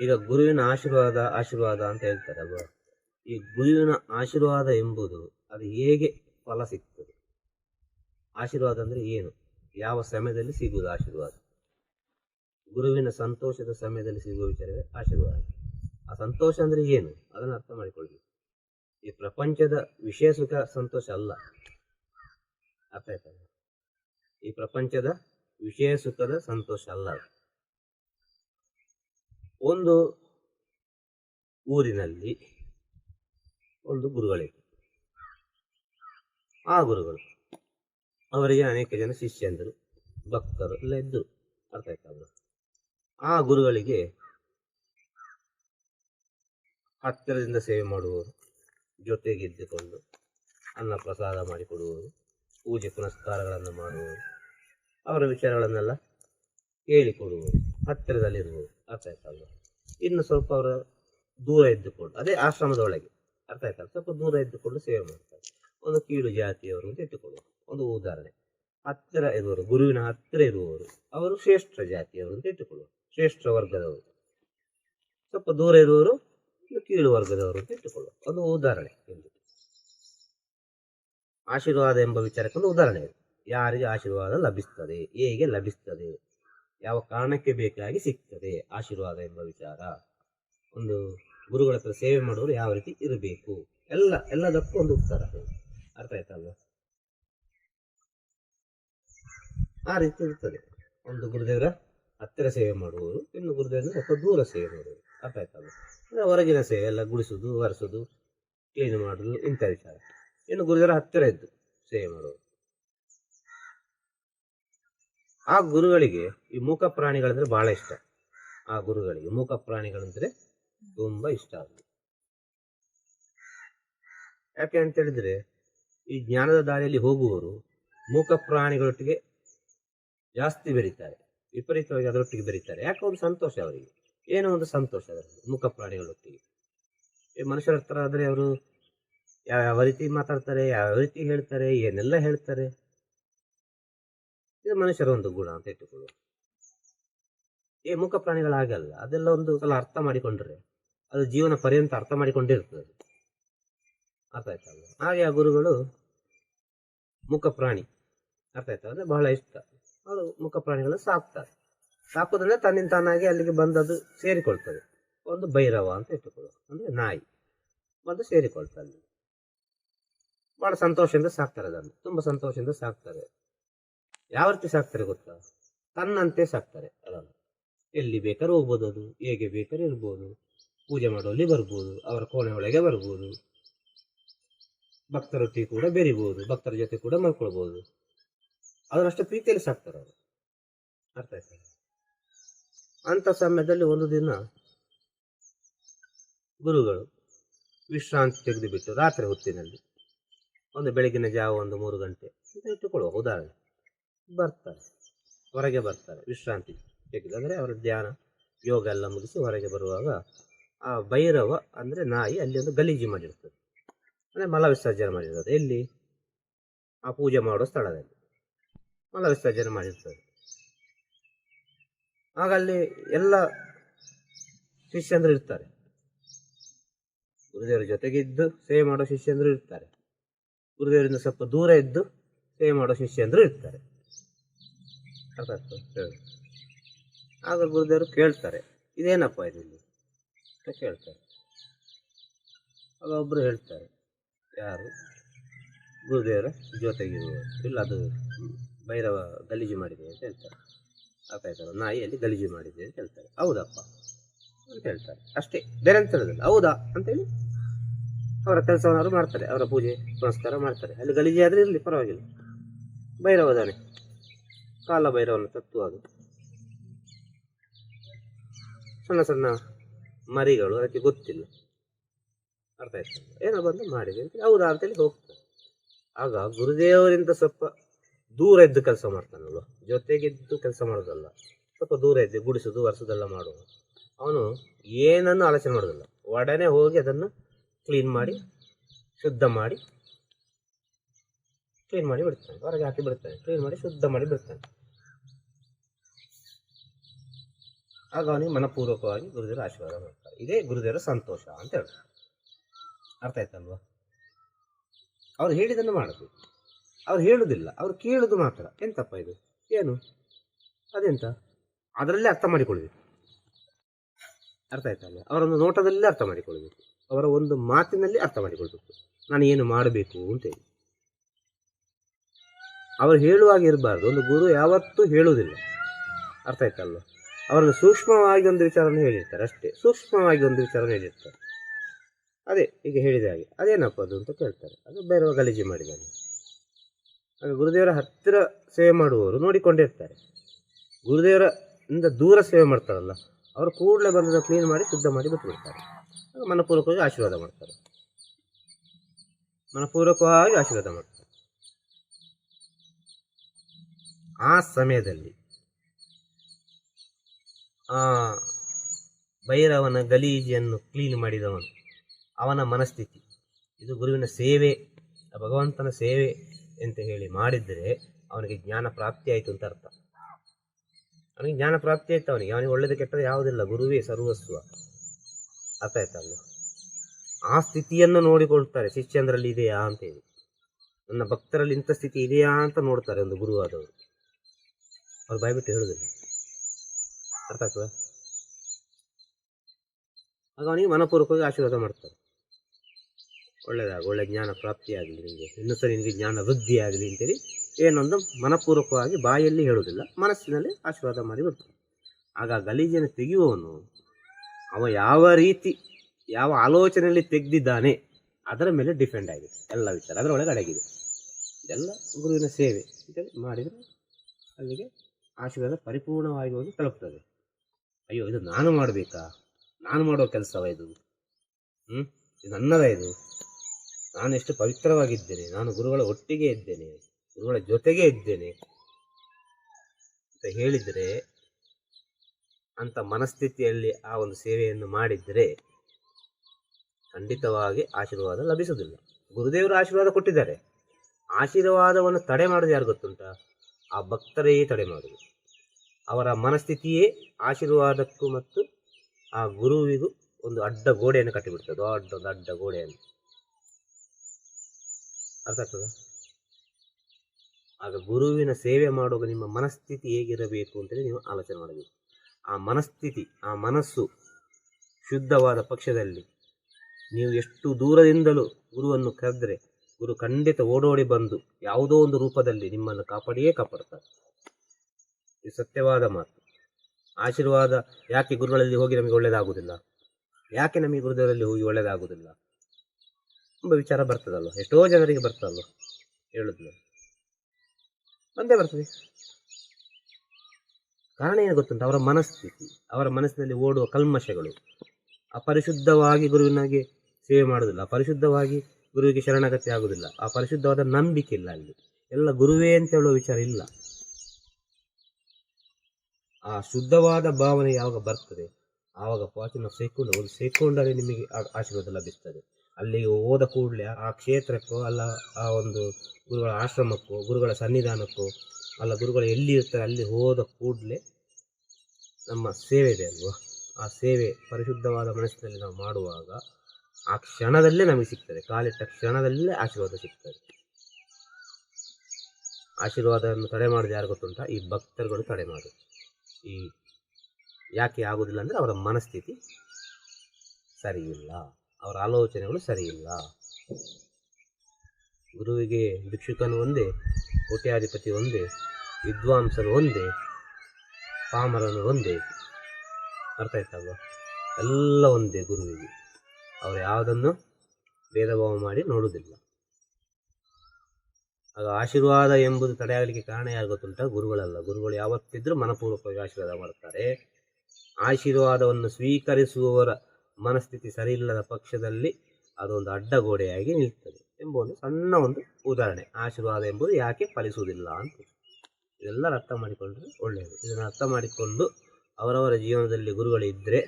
ಈಗ ಗುರುವಿನ ಆಶೀರ್ವಾದ ಆಶೀರ್ವಾದ ಅಂತ ಹೇಳ್ತಾರೆ ಅಲ್ವಾ? ಈ ಗುರುವಿನ ಆಶೀರ್ವಾದ ಎಂಬುದು ಅದು ಹೇಗೆ ಫಲ ಸಿಗ್ತದೆ? ಆಶೀರ್ವಾದ ಅಂದರೆ ಏನು? ಯಾವ ಸಮಯದಲ್ಲಿ ಸಿಗುವುದು ಆಶೀರ್ವಾದ? ಗುರುವಿನ ಸಂತೋಷದ ಸಮಯದಲ್ಲಿ ಸಿಗುವ ವಿಚಾರವೇ ಆಶೀರ್ವಾದ. ಆ ಸಂತೋಷ ಅಂದ್ರೆ ಏನು? ಅದನ್ನು ಅರ್ಥ ಮಾಡಿಕೊಳ್ಬೇಕು ಈ ಪ್ರಪಂಚದ ವಿಷಯ ಸುಖ, ಸಂತೋಷ ಅಲ್ಲ. ಅರ್ಥ ಆಯ್ತಲ್ಲ ಈ ಪ್ರಪಂಚದ ವಿಷಯ ಸುಖದ, ಸಂತೋಷ ಅಲ್ಲ. ಒಂದು ಊರಿನಲ್ಲಿ ಒಂದು ಗುರುಗಳಿವೆ. ಆ ಗುರುಗಳು ಅವರಿಗೆ ಅನೇಕ ಜನ ಶಿಷ್ಯಂದರು, ಭಕ್ತರು ಎಲ್ಲ ಇದ್ದರು ಅರ್ಥ ಆಯ್ತಾ ಆ ಗುರುಗಳಿಗೆ ಹತ್ತಿರದಿಂದ ಸೇವೆ ಮಾಡುವವರು ಜೊತೆಗಿದ್ದುಕೊಂಡು ಅನ್ನ ಪ್ರಸಾದ ಮಾಡಿಕೊಡುವವರು, ಪೂಜೆ ಪುನಸ್ಕಾರಗಳನ್ನು ಮಾಡುವವರು, ಅವರ ವಿಚಾರಗಳನ್ನೆಲ್ಲ ಹೇಳಿಕೊಡುವವರು ಹತ್ತಿರದಲ್ಲಿರುವುದು. ಅರ್ಥ ಆಯ್ತಲ್ಲ ಇನ್ನು ಸ್ವಲ್ಪ ಅವರ ದೂರ ಇದ್ದುಕೊಂಡು, ಅದೇ ಆಶ್ರಮದೊಳಗೆ. ಅರ್ಥ ಆಯ್ತಲ್ಲ ಸ್ವಲ್ಪ ದೂರ ಇದ್ದುಕೊಂಡು ಸೇವೆ ಮಾಡ್ತಾರೆ. ಒಂದು ಕೀಳು ಜಾತಿಯವರು ಅಂತ ಇಟ್ಟುಕೊಳ್ಳುವ ಒಂದು ಉದಾಹರಣೆ. ಹತ್ತಿರ ಇರುವವರು, ಗುರುವಿನ ಹತ್ತಿರ ಇರುವವರು, ಅವರು ಶ್ರೇಷ್ಠ ಜಾತಿಯವರು ಅಂತ ಇಟ್ಟುಕೊಳ್ಳುವ ಶ್ರೇಷ್ಠ ವರ್ಗದವರು. ಸ್ವಲ್ಪ ದೂರ ಇರುವವರು ಕೀಳು ವರ್ಗದವರು ಅಂತ ಇಟ್ಟುಕೊಳ್ಳುವ ಒಂದು ಉದಾಹರಣೆ ಆಶೀರ್ವಾದ ಎಂಬ ವಿಚಾರಕ್ಕೆ ಒಂದು ಉದಾಹರಣೆ. ಯಾರಿಗೆ ಆಶೀರ್ವಾದ ಲಭಿಸ್ತದೆ? ಹೇಗೆ ಲಭಿಸ್ತದೆ? ಯಾವ ಕಾರಣಕ್ಕೆ ಬೇಕಾಗಿ ಸಿಗ್ತದೆ? ಆಶೀರ್ವಾದ ಎಂಬ ವಿಚಾರ. ಒಂದು ಗುರುಗಳ ಹತ್ರ ಸೇವೆ ಮಾಡುವವರು ಯಾವ ರೀತಿ ಇರಬೇಕು? ಎಲ್ಲ, ಎಲ್ಲದಕ್ಕೂ ಒಂದು ಉತ್ತರ ಅರ್ಥ ಆಯ್ತಲ್ವ? ಆ ರೀತಿ ಇರ್ತದೆ. ಒಂದು ಗುರುದೇವರ ಹತ್ತಿರ ಸೇವೆ ಮಾಡುವವರು, ಇನ್ನು ಗುರುದೇವರ ಸ್ವಲ್ಪ ದೂರ ಸೇವೆ ಮಾಡುವರು ಅರ್ಥ ಆಯ್ತಲ್ವ? ಅಂದ್ರೆ ಹೊರಗಿನ ಸೇವೆ ಎಲ್ಲ ಗುಡಿಸೋದು, ಒರೆಸೋದು ಕ್ಲೀನ್ ಮಾಡೋದು, ಇಂಥ ವಿಚಾರ. ಇನ್ನು ಗುರುದೇವರ ಹತ್ತಿರ ಇದ್ದು ಸೇವೆ ಮಾಡುವರು ಆ ಗುರುಗಳಿಗೆ ಈ ಮೂಕ ಪ್ರಾಣಿಗಳಂದ್ರೆ ಬಹಳ ಇಷ್ಟ. ಆ ಗುರುಗಳಿಗೆ ಮೂಕ ಪ್ರಾಣಿಗಳಂದ್ರೆ ತುಂಬಾ ಇಷ್ಟ ಆಗುತ್ತೆ ಯಾಕೆ ಅಂತ ಹೇಳಿದ್ರೆ, ಈ ಜ್ಞಾನದ ದಾರಿಯಲ್ಲಿ ಹೋಗುವವರು ಮೂಕ ಪ್ರಾಣಿಗಳೊಟ್ಟಿಗೆ ಜಾಸ್ತಿ ಬೆರೀತಾರೆ. ವಿಪರೀತವಾಗಿ ಅದರೊಟ್ಟಿಗೆ ಬೆರೀತಾರೆ. ಯಾಕೆ ಒಂದು ಸಂತೋಷ ಅವರಿಗೆ? ಏನೋ ಒಂದು ಸಂತೋಷ ಅದರಲ್ಲಿ, ಮೂಕ ಪ್ರಾಣಿಗಳೊಟ್ಟಿಗೆ. ಈ ಮನುಷ್ಯರ ಹತ್ರ ಆದರೆ ಅವರು ಯಾವ ಯಾವ ರೀತಿ ಮಾತಾಡ್ತಾರೆ ಯಾವ ರೀತಿ ಹೇಳ್ತಾರೆ, ಏನೆಲ್ಲ ಹೇಳ್ತಾರೆ. ಇದು ಮನುಷ್ಯರ ಒಂದು ಗುಣ ಅಂತ ಇಟ್ಟುಕೊಳ್ಳುವ. ಏ ಮುಖ ಪ್ರಾಣಿಗಳಾಗಲ್ಲ ಅದೆಲ್ಲ ಒಂದು ಸಲ ಅರ್ಥ ಮಾಡಿಕೊಂಡ್ರೆ, ಅದು ಜೀವನ ಪರ್ಯಂತ ಅರ್ಥ ಮಾಡಿಕೊಂಡಿರ್ತದೆ. ಅರ್ಥ ಆಯ್ತಲ್ಲ ಹಾಗೆ ಆ ಗುರುಗಳು ಮುಖ ಪ್ರಾಣಿ ಅರ್ಥ ಆಯ್ತಾ? ಅಂದ್ರೆ ಬಹಳ ಇಷ್ಟ. ಅವರು ಮುಖ ಪ್ರಾಣಿಗಳು ಸಾಕ್ತಾರೆ. ಸಾಕೋದ್ರೆ ತನ್ನಿಂದ ತಾನಾಗಿ ಅಲ್ಲಿಗೆ ಬಂದದ್ದು ಸೇರಿಕೊಳ್ತದೆ. ಒಂದು ಭೈರವ ಅಂತ ಇಟ್ಟುಕೊಳ್ಳುವ. ಅಂದ್ರೆ ನಾಯಿ. ಬಂದು ಸೇರಿಕೊಳ್ತಾರೆ ಬಹಳ ಸಂತೋಷದಿಂದ ಸಾಕ್ತಾರೆ ಅದನ್ನು. ತುಂಬಾ ಸಂತೋಷದಿಂದ ಸಾಕ್ತಾರೆ. ಯಾವ ರೀತಿ ಸಾಕ್ತಾರೆ ಗೊತ್ತಾ? ತನ್ನಂತೆ ಸಾಕ್ತಾರೆ ಅದನ್ನು. ಎಲ್ಲಿ ಬೇಕಾದ್ರೂ ಹೋಗ್ಬೋದು ಅದು. ಹೇಗೆ ಬೇಕಾದ್ರೂ ಇರ್ಬೋದು. ಪೂಜೆ ಮಾಡುವಲ್ಲಿ ಬರ್ಬೋದು. ಅವರ ಕೋಣೆ ಒಳಗೆ ಬರ್ಬೋದು. ಭಕ್ತರೊಟ್ಟಿಗೆ ಕೂಡ ಬೆರಿಬೋದು. ಭಕ್ತರ ಜೊತೆ ಕೂಡ ಮಲ್ಕೊಳ್ಬೋದು. ಅದರಷ್ಟು ಪ್ರೀತಿಯಲ್ಲಿ ಸಾಕ್ತಾರೆ ಅವರು. ಅರ್ಥ ಆಯ್ತಾ? ಅಂಥ ಸಮಯದಲ್ಲಿ ಒಂದು ದಿನ ಗುರುಗಳು ವಿಶ್ರಾಂತಿ ತೆಗೆದುಬಿಟ್ಟು ರಾತ್ರಿ ಹೊತ್ತಿನಲ್ಲಿ ಒಂದು ಬೆಳಗಿನ ಜಾವ ಒಂದು ಮೂರು ಗಂಟೆ ಇಟ್ಟುಕೊಳ್ಳುವ ಉದಾಹರಣೆ. ಬರ್ತಾರೆ. ಹೊರಗೆ ಬರ್ತಾರೆ. ವಿಶ್ರಾಂತಿ. ಅಂದರೆ ಅವರ ಧ್ಯಾನ, ಯೋಗ ಎಲ್ಲ ಮುಗಿಸಿ ಹೊರಗೆ ಬರುವಾಗ ಆ ಭೈರವ ಅಂದರೆ ನಾಯಿ ಅಲ್ಲಿ ಒಂದು ಗಲೀಜಿ ಮಾಡಿರ್ತದೆ. ಅಂದರೆ ಮಲ ವಿಸರ್ಜನೆ ಮಾಡಿರ್ತದೆ. ಎಲ್ಲಿ? ಆ ಪೂಜೆ ಮಾಡೋ ಸ್ಥಳದಲ್ಲಿ. ಮಲ ವಿಸರ್ಜನೆ ಮಾಡಿರ್ತದೆ. ಆಗ ಅಲ್ಲಿ ಎಲ್ಲ ಶಿಷ್ಯಂದ್ರು ಇರ್ತಾರೆ. ಗುರುದೇವರ ಜೊತೆಗೆ ಇದ್ದು ಸೇವೆ ಮಾಡೋ ಶಿಷ್ಯಂದ್ರು ಇರ್ತಾರೆ. ಗುರುದೇವರಿಂದ ಸ್ವಲ್ಪ ದೂರ ಇದ್ದು ಸೇವೆ ಮಾಡೋ ಶಿಷ್ಯಂದ್ರು ಇರ್ತಾರೆ. ಅರ್ಥ ಅಂತ ಹೇಳಿ ಆಗ ಗುರುದೇವರು ಕೇಳ್ತಾರೆ, ಇದೇನಪ್ಪ ಇದಿಲ್ಲಿ ಅಂತ ಕೇಳ್ತಾರೆ. ಆಗ ಒಬ್ಬರು ಹೇಳ್ತಾರೆ, ಯಾರು? ಗುರುದೇವರ ಜೊತೆಗಿರುವ, ಇಲ್ಲ ಅದು ಭೈರವ ಗಲೀಜು ಮಾಡಿದೆ ಅಂತ ಹೇಳ್ತಾರೆ. ಆಯ್ತಲ್ಲ ನಾಯಿಯಲ್ಲಿ ಗಲೀಜು ಮಾಡಿದೆ ಅಂತ ಹೇಳ್ತಾರೆ. ಹೌದಪ್ಪ ಅಂತ ಹೇಳ್ತಾರೆ. ಅಷ್ಟೇ, ಬೇರೆ ಅಂತ ಹೇಳೋದಿಲ್ಲ. ಹೌದಾ ಅಂತೇಳಿ ಅವರ ಕೆಲಸವನ್ನು ಅವರು ಮಾಡ್ತಾರೆ, ಅವರ ಪೂಜೆ ಪುನಸ್ಕಾರ ಮಾಡ್ತಾರೆ. ಅಲ್ಲಿ ಗಲೀಜೆ ಆದರೆ ಇರಲಿ, ಪರವಾಗಿಲ್ಲ. ಭೈರವ ತಾನೆ ಕಾಲ ಭೈರವನ ತತ್ವ ಅದು. ಸಣ್ಣ ಸಣ್ಣ ಮರಿಗಳು, ಅದಕ್ಕೆ ಗೊತ್ತಿಲ್ಲ. ಅರ್ಥ ಆಯ್ತು. ಏನೋ ಬಂದು ಮಾಡಿದೆ ಅಂತ ಹೌದಾ ಅಂತೇಳಿ ಹೋಗ್ತಾರೆ ಆಗ ಗುರುದೇವರಿಂದ ಸ್ವಲ್ಪ ದೂರ ಇದ್ದು ಕೆಲಸ ಮಾಡ್ತಾನಲ್ವ ಜೊತೆಗಿದ್ದು ಕೆಲಸ ಮಾಡೋದಲ್ಲ. ಸ್ವಲ್ಪ ದೂರ ಇದ್ದು ಗುಡಿಸೋದು ವರ್ಷದೆಲ್ಲ ಮಾಡುವ ಅವನು ಏನನ್ನು ಆಲೋಚನೆ ಮಾಡೋದಿಲ್ಲ. ಒಡನೆ ಹೋಗಿ ಅದನ್ನು ಕ್ಲೀನ್ ಮಾಡಿ, ಶುದ್ಧ ಮಾಡಿ ಕ್ಲೀನ್ ಮಾಡಿ ಬಿಡ್ತಾನೆ. ಹೊರಗೆ ಹಾಕಿ ಬಿಡ್ತಾನೆ. ಕ್ಲೀನ್ ಮಾಡಿ ಶುದ್ಧ ಮಾಡಿ ಬಿಡ್ತಾನೆ. ಆಗ ಅವನಿಗೆ ಮನಪೂರ್ವಕವಾಗಿ ಗುರುದೇವರ ಆಶೀರ್ವಾದ ಮಾಡ್ತಾರೆ ಇದೇ ಗುರುದೇವರ ಸಂತೋಷ ಅಂತ ಹೇಳ್ತಾರೆ. ಅರ್ಥ ಆಯ್ತಲ್ವಾ? ಅವ್ರು ಹೇಳಿದ್ದನ್ನು ಮಾಡಬೇಕು. ಅವ್ರು ಹೇಳುವುದಿಲ್ಲ ಅವ್ರು ಕೇಳುದು ಮಾತ್ರ. ಎಂತಪ್ಪ ಇದು? ಏನು? ಅದೆಂತ? ಅದರಲ್ಲೇ ಅರ್ಥ ಮಾಡಿಕೊಳ್ಬೇಕು ಅರ್ಥ ಆಯ್ತಲ್ಲ ಅವರೊಂದು ನೋಟದಲ್ಲೇ ಅರ್ಥ ಮಾಡಿಕೊಳ್ಬೇಕು ಅವರ ಒಂದು ಮಾತಿನಲ್ಲಿ ಅರ್ಥ ಮಾಡಿಕೊಳ್ಬೇಕು ನಾನು ಏನು ಮಾಡಬೇಕು ಅಂತೇಳಿ ಅವರು ಹೇಳುವಾಗ ಇರಬಾರ್ದು. ಒಂದು ಗುರು ಯಾವತ್ತೂ ಹೇಳುವುದಿಲ್ಲ. ಅರ್ಥ ಆಯ್ತಲ್ಲ ಅವರನ್ನು ಸೂಕ್ಷ್ಮವಾಗಿ ಒಂದು ವಿಚಾರವನ್ನು ಹೇಳಿರ್ತಾರೆ ಅಷ್ಟೇ. ಸೂಕ್ಷ್ಮವಾಗಿ ಒಂದು ವಿಚಾರವನ್ನು ಹೇಳಿರ್ತಾರೆ. ಅದೇ, ಈಗ ಹೇಳಿದ ಹಾಗೆ. ಅದೇನಪ್ಪ ಅದು ಅಂತ ಕೇಳ್ತಾರೆ. ಅದು ಬೇರೆ ಗಲೀಜು ಮಾಡಿದ್ದಾನೆ ಆಗ ಗುರುದೇವರ ಹತ್ತಿರ ಸೇವೆ ಮಾಡುವವರು ನೋಡಿಕೊಂಡಿರ್ತಾರೆ. ಗುರುದೇವರ ಇಂದ ದೂರ ಸೇವೆ ಮಾಡ್ತಾರಲ್ಲ, ಅವರು ಕೂಡಲೇ ಬಂದದ ಕ್ಲೀನ್ ಮಾಡಿ, ಶುದ್ಧ ಮಾಡಿ ಬಿಟ್ಬಿಡ್ತಾರೆ. ಆಗ ಮನಪೂರ್ವಕವಾಗಿ ಆಶೀರ್ವಾದ ಮಾಡ್ತಾರೆ. ಮನಪೂರ್ವಕವಾಗಿ ಆಶೀರ್ವಾದ ಮಾಡ್ತಾರೆ. ಆ ಸಮಯದಲ್ಲಿ ಆ ಭೈರವನ ಗಲೀಜಿಯನ್ನು ಕ್ಲೀನ್ ಮಾಡಿದವನು. ಅವನ ಮನಸ್ಥಿತಿ. ಇದು ಗುರುವಿನ ಸೇವೆ, ಭಗವಂತನ ಸೇವೆ ಅಂತ ಹೇಳಿ ಮಾಡಿದರೆ ಅವನಿಗೆ ಜ್ಞಾನ ಪ್ರಾಪ್ತಿ ಆಯಿತು ಅಂತ ಅರ್ಥ. ಅವನಿಗೆ ಜ್ಞಾನ ಪ್ರಾಪ್ತಿ ಆಯ್ತು ಅವನಿಗೆ. ಅವನಿಗೆ ಒಳ್ಳೇದು ಕೆಟ್ಟದ್ದು ಯಾವುದಿಲ್ಲ. ಗುರುವೇ ಸರ್ವಸ್ವ. ಅರ್ಥ ಆಯ್ತಲ್ಲ ಆ ಸ್ಥಿತಿಯನ್ನು ನೋಡಿಕೊಳ್ತಾರೆ. ಶಿಷ್ಯಂದ್ರಲ್ಲಿ ಇದೆಯಾ ಅಂತೇಳಿ ನನ್ನ ಭಕ್ತರಲ್ಲಿ ಇಂಥ ಸ್ಥಿತಿ ಇದೆಯಾ ಅಂತ ನೋಡ್ತಾರೆ ಒಂದು ಗುರುವಾದವರು. ಅವ್ರು ಬಾಯ್ಬಿಟ್ಟು ಬಿಟ್ಟು ಅರ್ಥ ಆಗ್ತದ? ಆಗ ಅವನಿಗೆ ಮನಪೂರ್ವಕವಾಗಿ ಆಶೀರ್ವಾದ ಮಾಡ್ತಾರೆ. ಒಳ್ಳೆಯದಾಗ ಒಳ್ಳೆ ಜ್ಞಾನ ಪ್ರಾಪ್ತಿಯಾಗಲಿ ನಿಮಗೆ ಇನ್ನೂ ಸರಿ ನಿಮಗೆ ಜ್ಞಾನ ವೃದ್ಧಿ ಆಗಲಿ ಅಂತೇಳಿ ಏನೊಂದು ಮನಪೂರ್ವಕವಾಗಿ ಬಾಯಲ್ಲಿ ಹೇಳುವುದಿಲ್ಲ ಮನಸ್ಸಿನಲ್ಲಿ ಆಶೀರ್ವಾದ ಮಾಡಿ ಬರ್ತಾರೆ ಆಗ ಗಲೀಜನ್ನು ತೆಗೆಯುವವನು, ಅವ ಯಾವ ರೀತಿ, ಯಾವ ಆಲೋಚನೆಯಲ್ಲಿ ತೆಗೆದಿದ್ದಾನೆ, ಅದರ ಮೇಲೆ ಡಿಪೆಂಡ್ ಆಗಿದೆ. ಎಲ್ಲ ವಿಚಾರ ಅದರೊಳಗೆ ಅಡಗಿದೆ ಇದೆಲ್ಲ ಗುರುವಿನ ಸೇವೆ ಅಂತೇಳಿ ಮಾಡಿದರೆ ಅಲ್ಲಿಗೆ ಆಶೀರ್ವಾದ ಪರಿಪೂರ್ಣವಾಗಿ ಹೋಗಿ ತಲುಪ್ತದೆ. ಅಯ್ಯೋ, ಇದು ನಾನು ಮಾಡಬೇಕಾ? ನಾನು ಮಾಡೋ ಕೆಲಸವ ಇದು? ಹ್ಞೂ ಇದು ನನ್ನದ ಇದು? ನಾನು ಎಷ್ಟು ಪವಿತ್ರವಾಗಿದ್ದೇನೆ. ನಾನು ಗುರುಗಳ ಒಟ್ಟಿಗೆ ಇದ್ದೇನೆ. ಗುರುಗಳ ಜೊತೆಗೆ ಇದ್ದೇನೆ. ಅಂತ ಹೇಳಿದರೆ, ಅಂತ ಮನಸ್ಥಿತಿಯಲ್ಲಿ ಆ ಒಂದು ಸೇವೆಯನ್ನು ಮಾಡಿದರೆ ಖಂಡಿತವಾಗಿ ಆಶೀರ್ವಾದ ಲಭಿಸುವುದಿಲ್ಲ. ಗುರುದೇವರು ಆಶೀರ್ವಾದ ಕೊಟ್ಟಿದ್ದಾರೆ. ಆಶೀರ್ವಾದವನ್ನು ತಡೆ ಮಾಡೋದು ಯಾರು ಗೊತ್ತುಂಟಾ? ಆ ಭಕ್ತರೇ ತಡೆ ಮಾಡುವುದು. ಅವರ ಮನಸ್ಥಿತಿಯೇ ಆಶೀರ್ವಾದಕ್ಕೂ ಮತ್ತು ಆ ಗುರುವಿಗೂ ಒಂದು ಅಡ್ಡ ಗೋಡೆಯನ್ನು ಕಟ್ಟಿಬಿಡ್ತದೆ. ದೊಡ್ಡ ಒಂದು ಅಡ್ಡ ಗೋಡೆಯನ್ನು. ಅರ್ಥ ಆಗ್ತದ? ಆಗ ಗುರುವಿನ ಸೇವೆ ಮಾಡುವಾಗ ನಿಮ್ಮ ಮನಸ್ಥಿತಿ ಹೇಗಿರಬೇಕು ಅಂತೇಳಿ ನೀವು ಆಲೋಚನೆ ಮಾಡಬೇಕು. ಆ ಮನಸ್ಥಿತಿ, ಆ ಮನಸ್ಸು ಶುದ್ಧವಾದ ಪಕ್ಷದಲ್ಲಿ ನೀವು ಎಷ್ಟು ದೂರದಿಂದಲೂ ಗುರುವನ್ನು ಕರೆದರೆ ಗುರು ಖಂಡಿತ ಓಡೋಡಿ ಬಂದು ಯಾವುದೋ ಒಂದು ರೂಪದಲ್ಲಿ ನಿಮ್ಮನ್ನು ಕಾಪಾಡಿಯೇ ಕಾಪಾಡ್ತಾರೆ ಇದು ಸತ್ಯವಾದ ಮಾತು. ಆಶೀರ್ವಾದ ಯಾಕೆ ಗುರುಗಳಲ್ಲಿ ಹೋಗಿ ನಮಗೆ ಒಳ್ಳೆಯದಾಗುವುದಿಲ್ಲ? ಯಾಕೆ ನಮಗೆ ಗುರುದೇವರಲ್ಲಿ ಹೋಗಿ ಒಳ್ಳೆಯದಾಗುವುದಿಲ್ಲ? ತುಂಬ ವಿಚಾರ ಬರ್ತದಲ್ಲ ಎಷ್ಟೋ ಜನರಿಗೆ ಬರ್ತದಲ್ವ? ಹೇಳುದು ಬಂದೇ ಬರ್ತದೆ. ಕಾರಣ ಏನು ಗೊತ್ತುಂಟು? ಅವರ ಮನಸ್ಥಿತಿ, ಅವರ ಮನಸ್ಸಿನಲ್ಲಿ ಓಡುವ ಕಲ್ಮಶಗಳು. ಅಪರಿಶುದ್ಧವಾಗಿ ಗುರುವಿನಾಗೆ ಸೇವೆ ಮಾಡುವುದಿಲ್ಲ. ಅಪರಿಶುದ್ಧವಾಗಿ ಗುರುವಿಗೆ ಶರಣಾಗತಿ ಆಗುವುದಿಲ್ಲ ಆ ಪರಿಶುದ್ಧವಾದ ನಂಬಿಕೆ ಇಲ್ಲ ಅಲ್ಲಿ. ಎಲ್ಲ ಗುರುವೇ ಅಂತ ಹೇಳುವ ವಿಚಾರ ಇಲ್ಲ. ಆ ಶುದ್ಧವಾದ ಭಾವನೆ ಯಾವಾಗ ಬರ್ತದೆ? ಆವಾಗ ಪಾಚಿನ ಸೇಕೊಂಡು ಒಂದು ಸೇಕೊಂಡರೆ ನಿಮಗೆ ಆಶೀರ್ವಾದ ಲಭಿಸ್ತದೆ. ಅಲ್ಲಿಗೆ ಹೋದ ಕೂಡಲೇ ಆ ಕ್ಷೇತ್ರಕ್ಕೋ, ಅಲ್ಲ ಆ ಒಂದು ಗುರುಗಳ ಆಶ್ರಮಕ್ಕೋ, ಗುರುಗಳ ಸನ್ನಿಧಾನಕ್ಕೋ, ಅಲ್ಲ ಗುರುಗಳು ಎಲ್ಲಿ ಇರ್ತಾರೆ ಅಲ್ಲಿ ಹೋದ ಕೂಡಲೇ ನಮ್ಮ ಸೇವೆ ಇದೆ ಅಲ್ವಾ? ಆ ಸೇವೆ ಪರಿಶುದ್ಧವಾದ ಮನಸ್ಸಿನಲ್ಲಿ ನಾವು ಮಾಡುವಾಗ ಆ ಕ್ಷಣದಲ್ಲೇ ನಮಗೆ ಸಿಗ್ತದೆ. ಕಾಲಿಟ್ಟ ಕ್ಷಣದಲ್ಲೇ ಆಶೀರ್ವಾದ ಸಿಗ್ತದೆ. ಆಶೀರ್ವಾದವನ್ನು ತಡೆ ಮಾಡೋದು ಯಾರು ಗೊತ್ತುಂಟ ಈ ಭಕ್ತರುಗಳು ತಡೆ ಮಾಡೋದು ಈ ಯಾಕೆ ಆಗೋದಿಲ್ಲ ಅಂದರೆ ಅವರ ಮನಸ್ಥಿತಿ ಸರಿಯಿಲ್ಲ. ಅವರ ಆಲೋಚನೆಗಳು ಸರಿಯಿಲ್ಲ. ಗುರುವಿಗೆ ಭಿಕ್ಷುಕನು ಒಂದೇ, ಕೋಟ್ಯಾಧಿಪತಿ ಒಂದೇ, ವಿದ್ವಾಂಸರು ಒಂದೇ, ಪಾಮರನು ಒಂದೇ. ಅರ್ಥ ಆಯ್ತಲ್ವ? ಎಲ್ಲ ಒಂದೇ ಗುರುವಿಗೆ. ಅವರು ಯಾವುದನ್ನು ಭೇದ ಭಾವ ಮಾಡಿ ನೋಡುವುದಿಲ್ಲ. ಆಗ ಆಶೀರ್ವಾದ ಎಂಬುದು ತಡೆಯಾಗಲಿಕ್ಕೆ ಕಾರಣ ಯಾರು ಗೊತ್ತುಂಟ? ಗುರುಗಳಲ್ಲ. ಗುರುಗಳು ಯಾವತ್ತಿದ್ರೂ ಮನಪೂರ್ವಕವಾಗಿ ಆಶೀರ್ವಾದ ಮಾಡ್ತಾರೆ ಆಶೀರ್ವಾದವನ್ನು ಸ್ವೀಕರಿಸುವವರ ಮನಸ್ಥಿತಿ ಸರಿಯಿಲ್ಲದ ಪಕ್ಷದಲ್ಲಿ ಅದೊಂದು ಅಡ್ಡಗೋಡೆಯಾಗಿ ನಿಲ್ತದೆ ಎಂಬ ಒಂದು ಸಣ್ಣ ಒಂದು ಉದಾಹರಣೆ. ಆಶೀರ್ವಾದ ಎಂಬುದು ಯಾಕೆ ಫಲಿಸುವುದಿಲ್ಲ ಅಂತ. ಇದೆಲ್ಲರೂ ಅರ್ಥ ಮಾಡಿಕೊಂಡ್ರೆ ಒಳ್ಳೆಯದು. ಇದನ್ನು ಅರ್ಥ ಮಾಡಿಕೊಂಡು ಅವರವರ ಜೀವನದಲ್ಲಿ ಗುರುಗಳಿದ್ದರೆ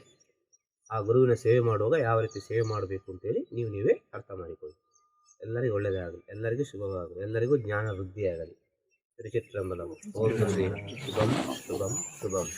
ಆ ಗುರುವಿನ ಸೇವೆ ಮಾಡುವಾಗ ಯಾವ ರೀತಿ ಸೇವೆ ಮಾಡಬೇಕು ಅಂತೇಳಿ ನೀವು ನೀವೇ ಅರ್ಥ ಮಾಡಿಕೊಳ್ಳಿ. ಎಲ್ಲರಿಗೂ ಒಳ್ಳೆಯದಾಗಲಿ ಎಲ್ಲರಿಗೂ ಶುಭವಾಗಲಿ ಎಲ್ಲರಿಗೂ ಜ್ಞಾನ ವೃದ್ಧಿಯಾಗಲಿ ತ್ರಿಚಿತ್ರಂಬಲಂ ಓಂ ಶ್ರೀ. ಶುಭಂ ಶುಭಂ ಶುಭಂ.